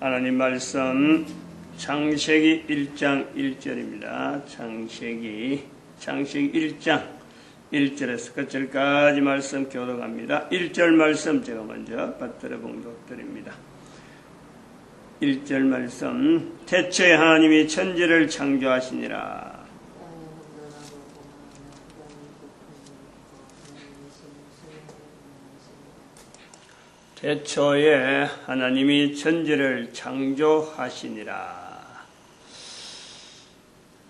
하나님 말씀 창세기 1장 1절입니다. 창세기 창세기 1장 1절에서 끝절까지 말씀 교독합니다. 1절 말씀 제가 먼저 받들어 봉독드립니다. 1절 말씀 태초에 하나님이 천지를 창조하시니라 태초에 하나님이 천지를 창조하시니라.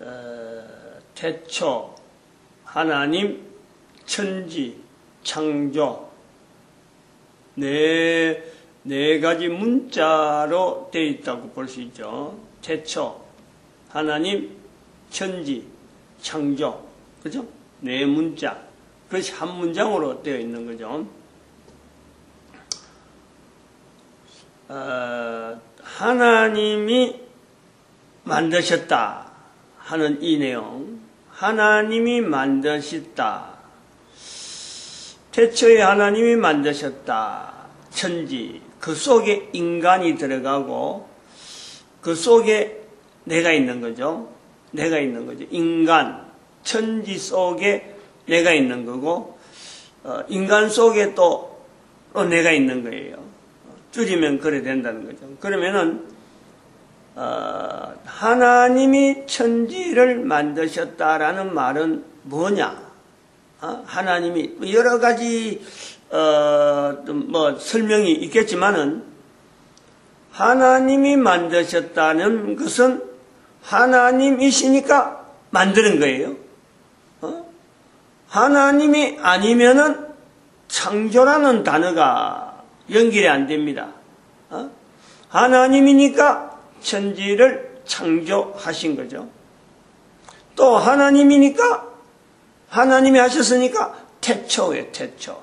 어, 태초 하나님 천지 창조 네, 네 가지 문자로 되어 있다고 볼 수 있죠. 태초 하나님 천지 창조 그죠? 네 문자 그것이 한 문장으로 되어 있는 거죠. 어, 하나님이 만드셨다 하는 이 내용, 하나님이 만드셨다. 태초에 하나님이 만드셨다. 천지, 그 속에 인간이 들어가고, 그 속에 내가 있는 거죠. 내가 있는 거죠. 인간, 천지 속에 내가 있는 거고, 어, 인간 속에 또, 또 내가 있는 거예요. 줄이면 그래 된다는 거죠. 그러면은 어, 하나님이 천지를 만드셨다라는 말은 뭐냐? 어? 하나님이 여러 가지 어, 뭐 설명이 있겠지만은 하나님이 만드셨다는 것은 하나님이시니까 만드는 거예요. 어? 하나님이 아니면은 창조라는 단어가 연결이 안 됩니다. 어? 하나님이니까 천지를 창조하신 거죠. 또 하나님이니까 하나님이 하셨으니까 태초에 태초.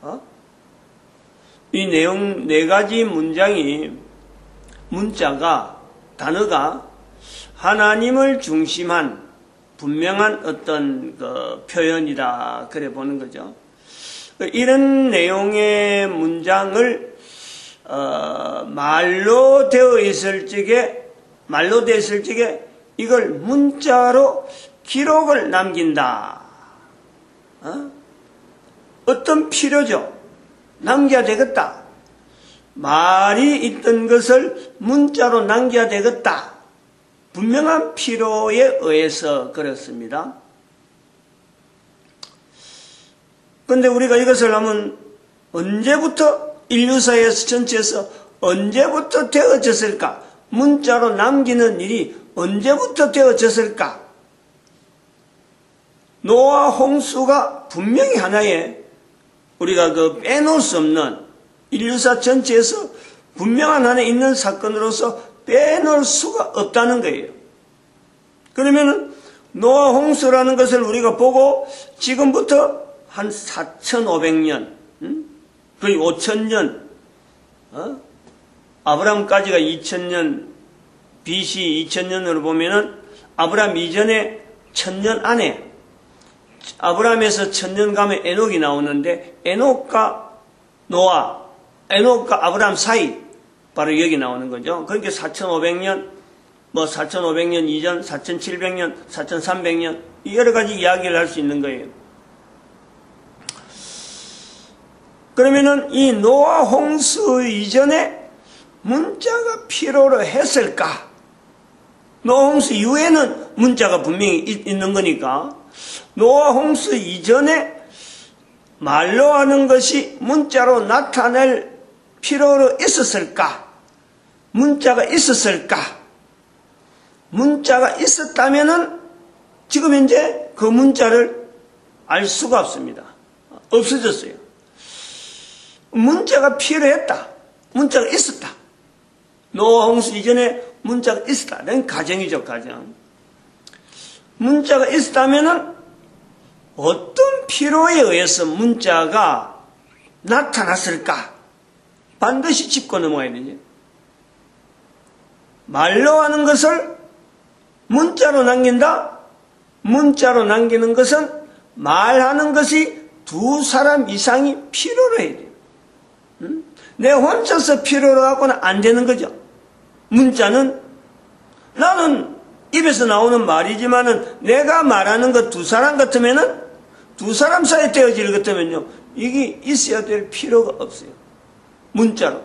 어? 이 내용 네 가지 문장이 문자가 단어가 하나님을 중심한 분명한 어떤 그 표현이다 그래 보는 거죠. 이런 내용의 문장을 어, 말로 되어 있을 적에 말로 있을 적에 이걸 문자로 기록을 남긴다. 어? 떤 필요죠? 남겨야 되겠다. 말이 있던 것을 문자로 남겨야 되겠다. 분명한 필요에 의해서 그렇습니다. 그런데 우리가 이것을 하면 언제부터 인류사에서 전체에서 언제부터 되어졌을까? 문자로 남기는 일이 언제부터 되어졌을까? 노아 홍수가 분명히 하나의 우리가 그 빼놓을 수 없는 인류사 전체에서 분명한 안에 있는 사건으로서 빼놓을 수가 없다는 거예요. 그러면은 노아 홍수라는 것을 우리가 보고 지금부터 한 4,500년, 음? 거의 5,000년, 어? 아브라함까지가 2,000년, BC 2,000년으로 보면은 아브라함 이전에 1,000년 안에 아브라함에서 1,000년 가면 에녹이 나오는데 에녹과 노아, 에녹과 아브라함 사이 바로 여기 나오는 거죠. 그러니까 4,500년, 뭐 4,500년 이전, 4,700년, 4,300년 여러 가지 이야기를 할 수 있는 거예요. 그러면은 이 노아 홍수 이전에 문자가 필요로 했을까? 노아 홍수 이후에는 문자가 분명히 있는 거니까 노아 홍수 이전에 말로 하는 것이 문자로 나타낼 필요로 있었을까? 문자가 있었을까? 문자가 있었다면은 지금 현재 그 문자를 알 수가 없습니다. 없어졌어요. 문자가 필요했다. 문자가 있었다. 노아 홍수 이전에 문자가 있었다. 는 가정이죠, 가정. 문자가 있었다면은 어떤 필요에 의해서 문자가 나타났을까? 반드시 짚고 넘어가야 되지. 말로 하는 것을 문자로 남긴다? 문자로 남기는 것은 말하는 것이 두 사람 이상이 필요로 해야 돼. 내 혼자서 필요로 하고는 안 되는 거죠. 문자는 나는 입에서 나오는 말이지만은 내가 말하는 것 두 사람 같으면은 두 사람 사이에 떼어질 것 같으면요. 이게 있어야 될 필요가 없어요. 문자로.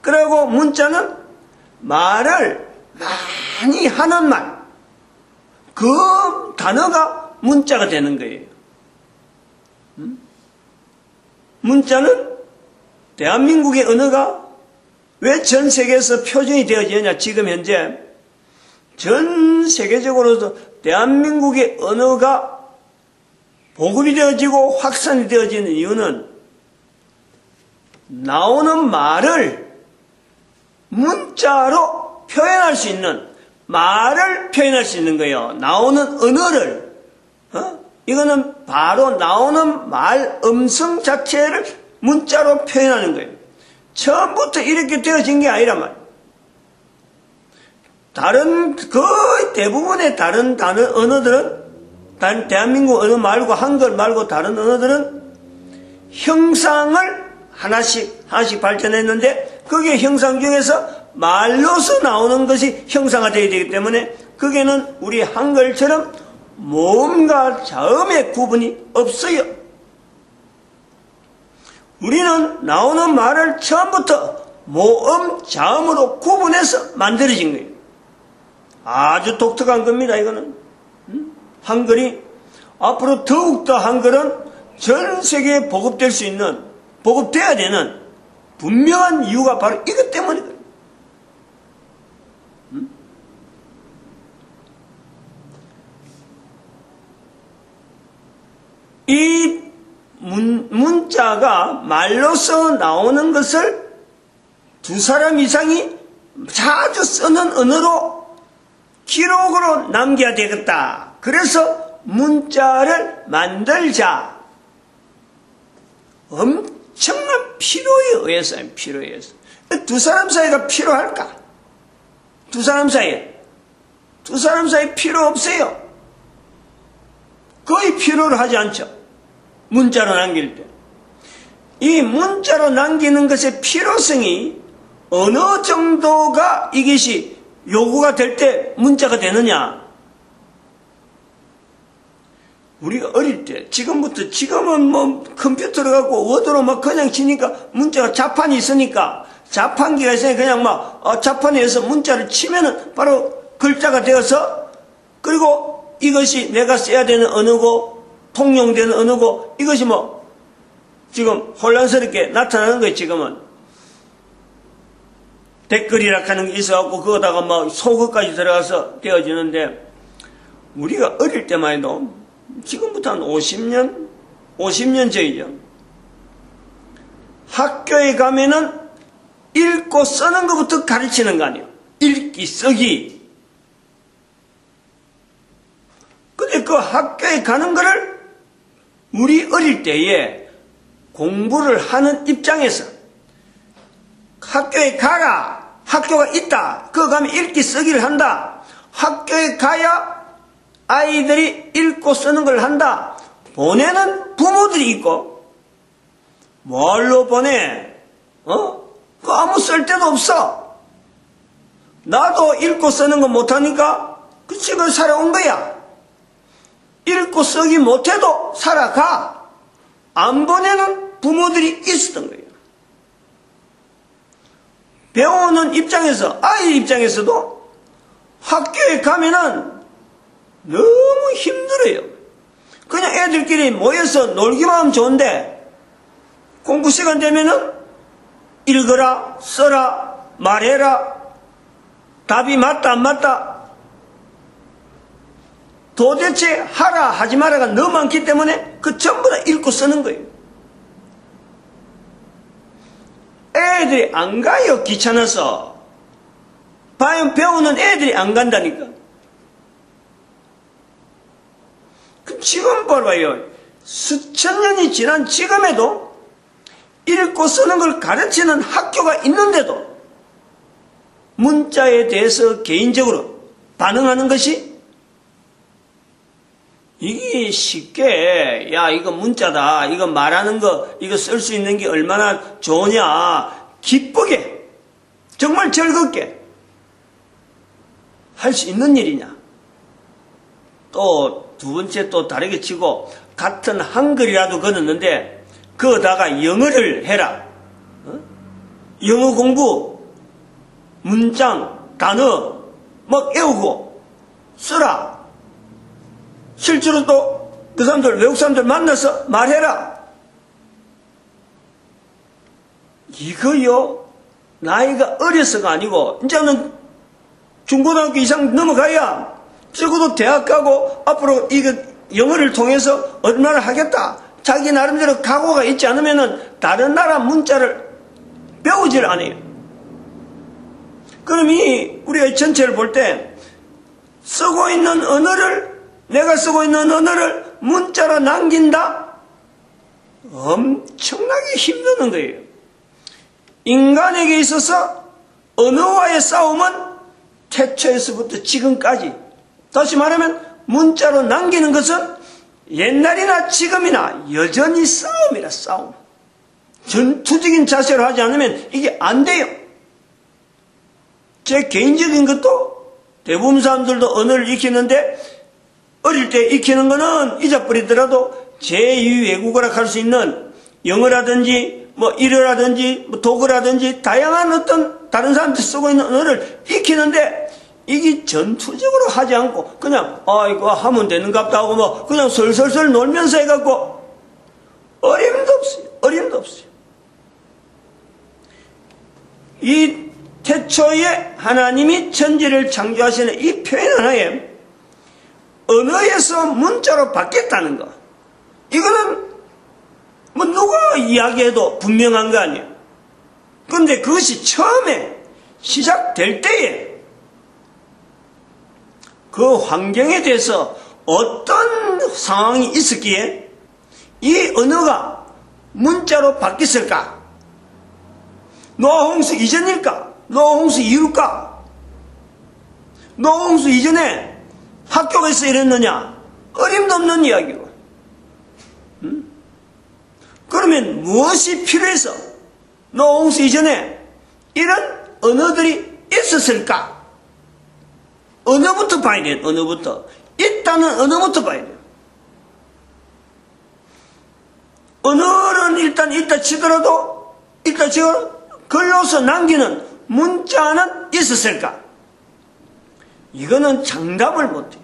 그리고 문자는 말을 많이 하는 말. 그 단어가 문자가 되는 거예요. 음? 문자는 대한민국의 언어가 왜 전 세계에서 표준이 되어지느냐, 지금 현재. 전 세계적으로도 대한민국의 언어가 보급이 되어지고 확산이 되어지는 이유는 나오는 말을 문자로 표현할 수 있는 말을 표현할 수 있는 거예요. 나오는 언어를 어? 이거는 바로 나오는 말 음성 자체를 문자로 표현하는 거예요. 처음부터 이렇게 되어진 게 아니란 말이에요. 다른 거의 대부분의 다른 단어 언어들은 다른 대한민국 언어 말고 한글 말고 다른 언어들은 형상을 하나씩 하나씩 발전했는데 그게 형상 중에서 말로서 나오는 것이 형상화 되어야 되기 때문에 그게는 우리 한글처럼 모음과 자음의 구분이 없어요. 우리는 나오는 말을 처음부터 모음, 자음으로 구분해서 만들어진 거예요. 아주 독특한 겁니다, 이거는. 한글이 앞으로 더욱더 한글은 전 세계에 보급될 수 있는, 보급돼야 되는 분명한 이유가 바로 이것 때문이거든요. 이 문, 문자가 말로서 나오는 것을 두 사람 이상이 자주 쓰는 언어로 기록으로 남겨야 되겠다. 그래서 문자를 만들자. 엄청난 필요에 의해서, 필요에 의해서. 두 사람 사이가 필요할까? 두 사람 사이에. 두 사람 사이 필요 없어요. 거의 필요를 하지 않죠. 문자로 남길 때. 이 문자로 남기는 것의 필요성이 어느 정도가 이것이 요구가 될 때 문자가 되느냐? 우리가 어릴 때, 지금부터, 지금은 뭐 컴퓨터를 갖고 워드로 막 그냥 치니까 문자가 자판이 있으니까 자판기가 있으니까 그냥 막 어, 자판에서 문자를 치면은 바로 글자가 되어서 그리고 이것이 내가 써야 되는 언어고 통용되는 언어고 이것이 뭐 지금 혼란스럽게 나타나는 거예요 지금은. 댓글이라 하는 게 있어갖고 그거다가 뭐 속어까지 들어가서 되어지는데 우리가 어릴 때만 해도 지금부터 한 50년 50년 전이죠. 학교에 가면은 읽고 쓰는 것부터 가르치는 거 아니에요. 읽기 쓰기. 근데 그 학교에 가는 거를 우리 어릴 때에 공부를 하는 입장에서 학교에 가라. 학교가 있다. 그거 가면 읽기 쓰기를 한다. 학교에 가야 아이들이 읽고 쓰는 걸 한다. 보내는 부모들이 있고, 뭘로 보내? 어? 그 아무 쓸데도 없어. 나도 읽고 쓰는 거 못하니까 그 집을 살아온 거야. 읽고 쓰기 못해도 살아가. 안 보내는 부모들이 있었던 거예요. 배우는 입장에서, 아이 입장에서도 학교에 가면은 너무 힘들어요. 그냥 애들끼리 모여서 놀기만 하면 좋은데, 공부 시간 되면은 읽어라, 써라, 말해라, 답이 맞다, 안 맞다. 도대체 하라, 하지 마라가 너무 많기 때문에 그 전부 다 읽고 쓰는 거예요. 애들이 안 가요, 귀찮아서. 과연 배우는 애들이 안 간다니까. 그럼 지금 봐봐요. 수천 년이 지난 지금에도 읽고 쓰는 걸 가르치는 학교가 있는데도 문자에 대해서 개인적으로 반응하는 것이 이게 쉽게 야 이거 문자다 이거 말하는 거 이거 쓸 수 있는 게 얼마나 좋으냐 기쁘게 정말 즐겁게 할 수 있는 일이냐? 또 두 번째 또 다르게 치고 같은 한글이라도 그었는데 그거다가 영어를 해라. 어? 영어 공부, 문장, 단어 막 외우고 쓰라. 실제로 또 그 사람들 외국 사람들 만나서 말해라. 이거요 나이가 어려서가 아니고 이제는 중고등학교 이상 넘어가야 적어도 대학 가고 앞으로 이거 영어를 통해서 얼마나 하겠다. 자기 나름대로 각오가 있지 않으면은 다른 나라 문자를 배우질 않아요. 그럼 이 우리가 전체를 볼 때 쓰고 있는 언어를 내가 쓰고 있는 언어를 문자로 남긴다? 엄청나게 힘드는 거예요. 인간에게 있어서 언어와의 싸움은 태초에서부터 지금까지 다시 말하면 문자로 남기는 것은 옛날이나 지금이나 여전히 싸움이라 싸움. 전투적인 자세로 하지 않으면 이게 안 돼요. 제 개인적인 것도 대부분 사람들도 언어를 익히는데 어릴 때 익히는 거는 잊어버리더라도 제2 외국어라 할 수 있는 영어라든지 뭐 일어라든지 뭐 독어라든지 다양한 어떤 다른 사람들이 쓰고 있는 언어를 익히는데 이게 전투적으로 하지 않고 그냥 아 이거 하면 되는갑다 하고 뭐 그냥 설설설 놀면서 해갖고 어림도 없어요. 어림도 없어요. 이 태초에 하나님이 천지를 창조하시는 이 표현 하나에 언어에서 문자로 바뀌었다는 거. 이거는 뭐 누가 이야기해도 분명한 거 아니에요. 그런데 그것이 처음에 시작될 때에 그 환경에 대해서 어떤 상황이 있었기에 이 언어가 문자로 바뀌었을까? 노홍수 이전일까? 노홍수 이후일까? 노홍수 이전에 있어 이랬느냐? 어림도 없는 이야기고. 음? 그러면 무엇이 필요해서 노홍수 이전에 이런 언어들이 있었을까? 언어부터 봐야 돼, 언어부터. 있다는 언어부터 봐야 돼. 언어는 일단 있다 치더라도, 있다 치더라도, 글로서 남기는 문자는 있었을까? 이거는 장담을 못해요.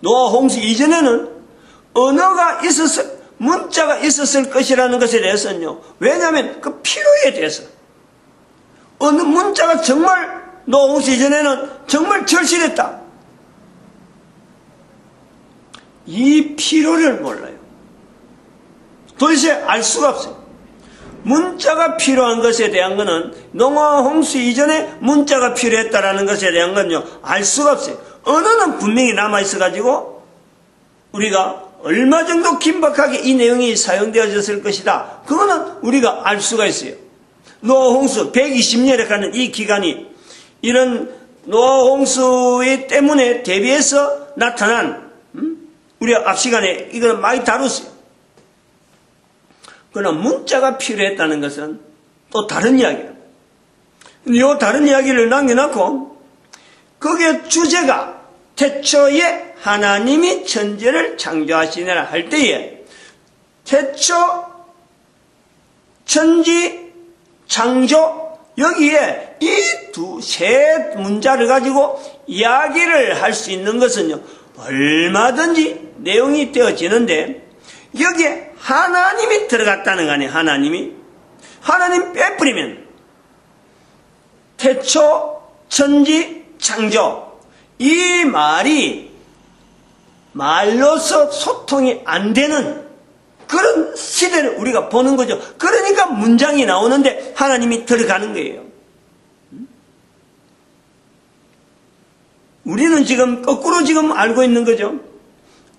노아 홍수 이전에는 언어가 있었을, 문자가 있었을 것이라는 것에 대해서는요. 왜냐하면 그 필요에 대해서. 어느 문자가 정말 노아 홍수 이전에는 정말 절실했다. 이 필요를 몰라요. 도대체 알 수가 없어요. 문자가 필요한 것에 대한 것은 농화 홍수 이전에 문자가 필요했다라는 것에 대한 건요 알 수가 없어요. 언어는 분명히 남아 있어 가지고 우리가 얼마 정도 긴박하게 이 내용이 사용되어졌을 것이다. 그거는 우리가 알 수가 있어요. 노아 홍수 120년에 가는 이 기간이 이런 노아 홍수에 때문에 대비해서 나타난 음? 우리가 앞 시간에 이거는 많이 다뤘어요. 그러나 문자가 필요했다는 것은 또 다른 이야기예요. 이 다른 이야기를 남겨놓고 거기에 주제가 태초에 하나님이 천지를 창조하시느라 할 때에 태초 천지 창조 여기에 이 두 세 문자를 가지고 이야기를 할 수 있는 것은요 얼마든지 내용이 되어지는데 여기에 하나님이 들어갔다는 거 아니에요, 하나님이. 하나님 빼버리면, 태초, 천지, 창조. 이 말이 말로서 소통이 안 되는 그런 시대를 우리가 보는 거죠. 그러니까 문장이 나오는데 하나님이 들어가는 거예요. 우리는 지금 거꾸로 지금 알고 있는 거죠.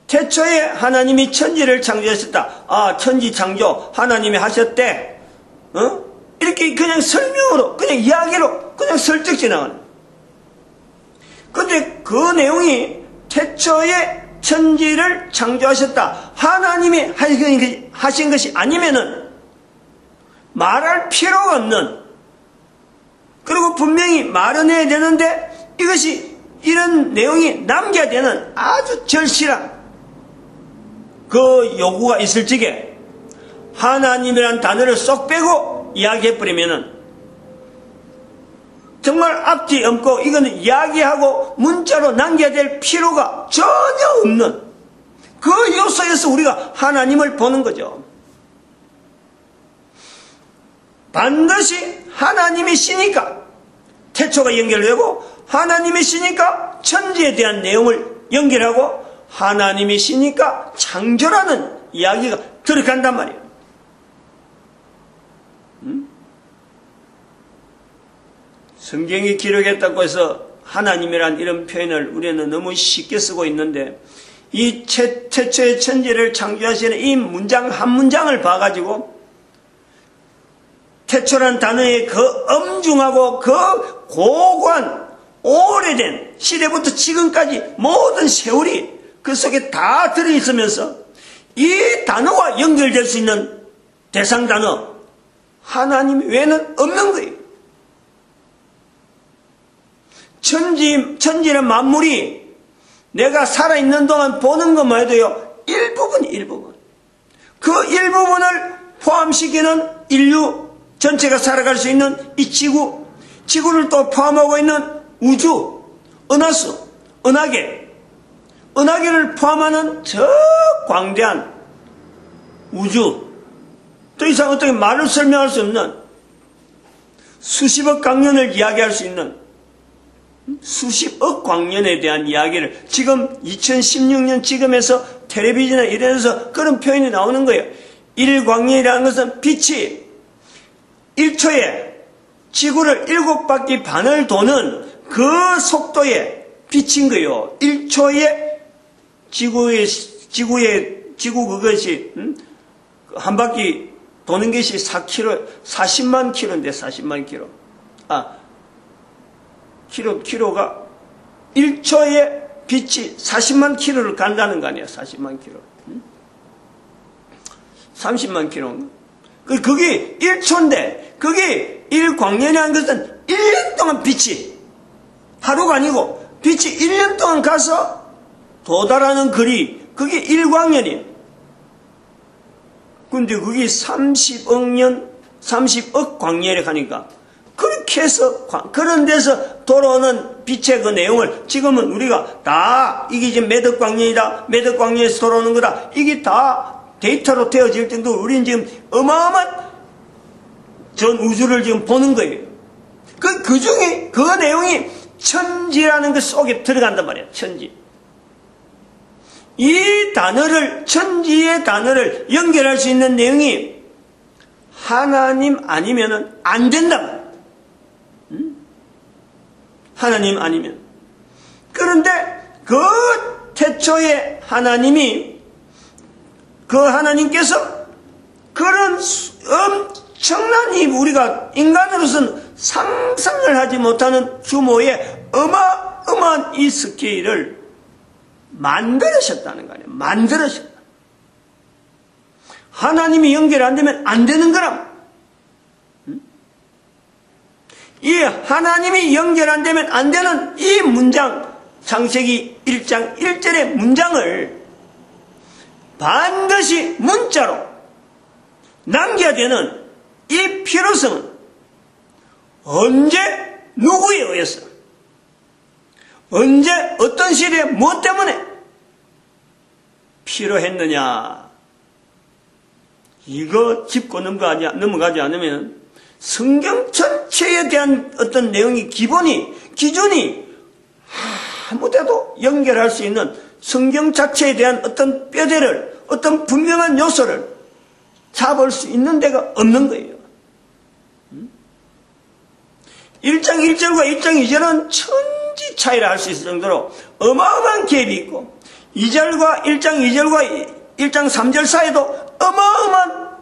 태초에 하나님이 천지를 창조하셨다. 아, 천지 창조 하나님이 하셨대. 어? 이렇게 그냥 설명으로, 그냥 이야기로, 그냥 설득 지나가는. 근데 그 내용이 태초에 천지를 창조하셨다. 하나님이 하신 것이 아니면은 말할 필요가 없는 그리고 분명히 말은 해야 되는데 이것이 이런 내용이 남겨야 되는 아주 절실한 그 요구가 있을 적에 하나님이란 단어를 쏙 빼고 이야기해버리면은 정말 앞뒤 없고 이거는 이야기하고 문자로 남겨야 될 필요가 전혀 없는 그 요소에서 우리가 하나님을 보는 거죠. 반드시 하나님이시니까 태초가 연결되고 하나님이시니까 천지에 대한 내용을 연결하고 하나님이시니까 창조라는 이야기가 들어간단 말이에요. 음? 성경이 기록했다고 해서 하나님이란 이런 표현을 우리는 너무 쉽게 쓰고 있는데 이 최, 최초의 천지를 창조하시는 이 문장 한 문장을 봐가지고 태초란 단어의 그 엄중하고 그 고고한 오래된 시대부터 지금까지 모든 세월이 그 속에 다 들어있으면서 이 단어와 연결될 수 있는 대상 단어 하나님 외에는 없는 거예요. 천지, 천지는 만물이 내가 살아있는 동안 보는 것만 해도요, 일부분, 일부분. 그 일부분을 포함시키는 인류 전체가 살아갈 수 있는 이 지구, 지구를 또 포함하고 있는 우주, 은하수, 은하계, 은하계를 포함하는 저 광대한 우주, 더 이상 어떻게 말을 설명할 수 없는 수십억 강년을 이야기할 수 있는 수십억 광년에 대한 이야기를 지금 2016년 지금에서 텔레비전에 이래서 그런 표현이 나오는 거예요. 1광년이라는 것은 빛이 1초에 지구를 7바퀴 반을 도는 그 속도에 빛인 거예요. 1초에 지구의, 지구의, 지구 그것이, 음? 한 바퀴 도는 것이 4km, 40만 킬로인데, 40만 킬로. 아, 킬로, 킬로가 1초에 빛이 40만 킬로를 간다는 거 아니야, 40만 킬로. 음? 30만 킬로. 그, 그게 1초인데, 그게 1광년이라는 것은 1년 동안 빛이, 하루가 아니고, 빛이 1년 동안 가서 도달하는 거리, 그게 1광년이에요. 근데 그게 30억 년, 30억 광년에 가니까, 그렇게 해서, 그런 데서 돌아오는 빛의 그 내용을 지금은 우리가 다, 이게 지금 매덕 광년이다, 매덕 광년에서 돌아오는 거다, 이게 다 데이터로 되어질 정도로 우리는 지금 어마어마한 전 우주를 지금 보는 거예요. 그, 그 중에 그 내용이 천지라는 것 속에 들어간단 말이야, 천지. 이 단어를, 천지의 단어를 연결할 수 있는 내용이 하나님 아니면은 안 된다. 음? 하나님 아니면. 그런데 그 태초에 하나님이 그 하나님께서 그런 엄청난 이 우리가 인간으로서는 상상을 하지 못하는 규모의 어마어마한 이 스케일을 만들으셨다는 거 아니에요. 만들으셨다. 하나님이 연결 안 되면 안 되는 거라. 이 하나님이 연결 안 되면 안 되는 이 문장, 창세기 1장 1절의 문장을 반드시 문자로 남겨야 되는 이 필요성은 언제 누구에 의해서 언제 어떤 시대에 무엇 때문에 필요했느냐 이거 짚고 넘어가지, 넘어가지 않으면 성경 전체에 대한 어떤 내용이 기본이 기준이 아무데도 연결할 수 있는 성경 자체에 대한 어떤 뼈대를 어떤 분명한 요소를 잡을 수 있는 데가 없는 거예요. 1장 1절과 1장 2절은 천지 차이를 알수 있을 정도로 어마어마한 갭이 있고 2절과 1장 2절과 1장 3절 사이도 어마어마한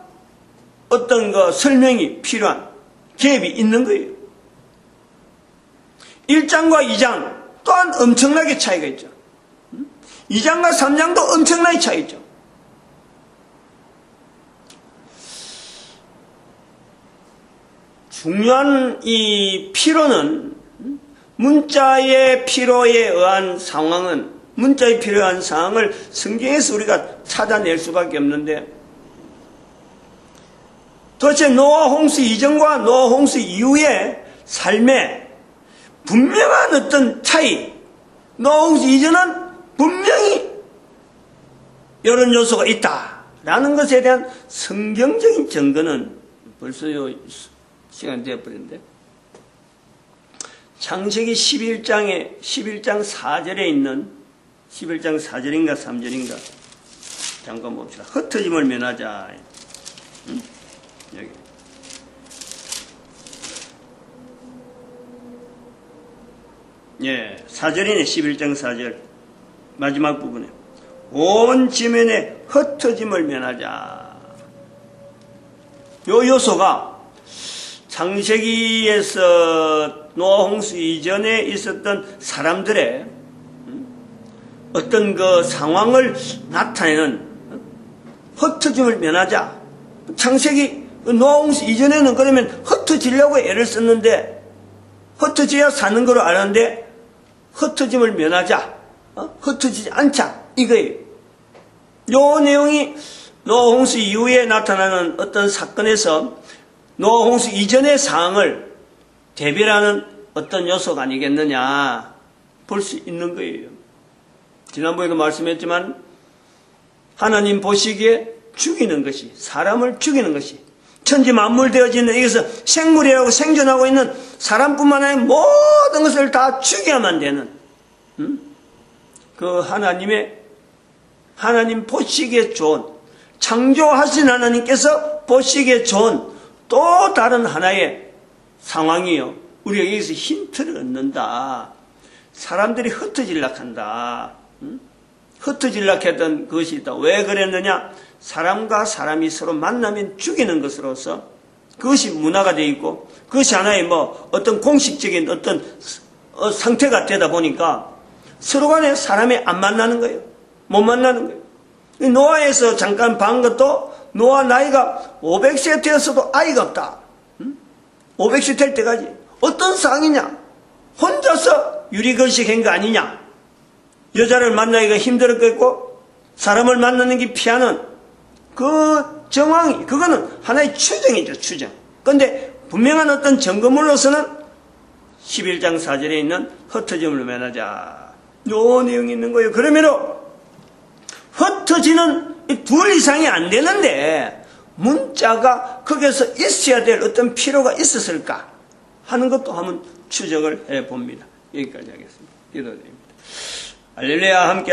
어떤 그 설명이 필요한 갭이 있는 거예요. 1장과 2장 또한 엄청나게 차이가 있죠. 2장과 3장도 엄청나게 차이죠. 중요한 이 필요는 문자의 필요에 의한 상황은 문자의 필요한 상황을 성경에서 우리가 찾아낼 수밖에 없는데 도대체 노아 홍수 이전과 노아 홍수 이후의 삶에 분명한 어떤 차이, 노아 홍수 이전은 분명히 이런 요소가 있다라는 것에 대한 성경적인 증거는 벌써 요 시간 되어버렸는데 창세기 11장에 11장 4절에 있는 11장 4절인가 3절인가 잠깐 봅시다. 흩어짐을 면하자. 응? 여기. 예, 4절이네. 11장 4절. 마지막 부분에. 온 지면에 흩어짐을 면하자. 요 요소가 창세기에서 노아 홍수 이전에 있었던 사람들의 음, 어떤 그 상황을 나타내는 흩어짐을 면하자. 창세기 노아 홍수 이전에는 그러면 흩어지려고 애를 썼는데 흩어져야 사는 걸로 아는데 흩어짐을 면하자. 어? 흩어지지 않자. 이거예요. 요 내용이 노아 홍수 이후에 나타나는 어떤 사건에서 노아 홍수 이전의 상황을 대별하는 어떤 요소가 아니겠느냐 볼 수 있는 거예요. 지난번에도 말씀했지만 하나님 보시기에 죽이는 것이 사람을 죽이는 것이 천지 만물 되어지는 여기서 생물이라고 생존하고 있는 사람뿐만 아니라 모든 것을 다 죽여야만 되는 음? 그 하나님의 하나님 보시기에 좋은 창조하신 하나님께서 보시기에 좋은 또 다른 하나의 상황이요. 우리가 여기서 힌트를 얻는다. 사람들이 흩어질락 한다. 응? 흩어질락 했던 것이 있다. 왜 그랬느냐? 사람과 사람이 서로 만나면 죽이는 것으로서 그것이 문화가 되어 있고 그것이 하나의 뭐 어떤 공식적인 어떤 어, 상태가 되다 보니까 서로 간에 사람이 안 만나는 거예요. 못 만나는 거예요. 노아에서 잠깐 본 것도 노아 나이가 500세 되었어도 아이가 없다. 500세 될 때까지 어떤 상황이냐? 혼자서 유리걸식 한 거 아니냐? 여자를 만나기가 힘들었겠고 사람을 만나는 게 피하는 그 정황이 그거는 하나의 추정이죠 추정. 그런데 분명한 어떤 증거물로서는 11장 4절에 있는 흩어짐을 면하자. 요 내용이 있는 거예요. 그러므로 흩어지는 둘 이상이 안 되는데 문자가 거기서 있어야 될 어떤 필요가 있었을까 하는 것도 한번 추적을 해 봅니다. 여기까지 하겠습니다. 기도드립니다. 알렐루야 함께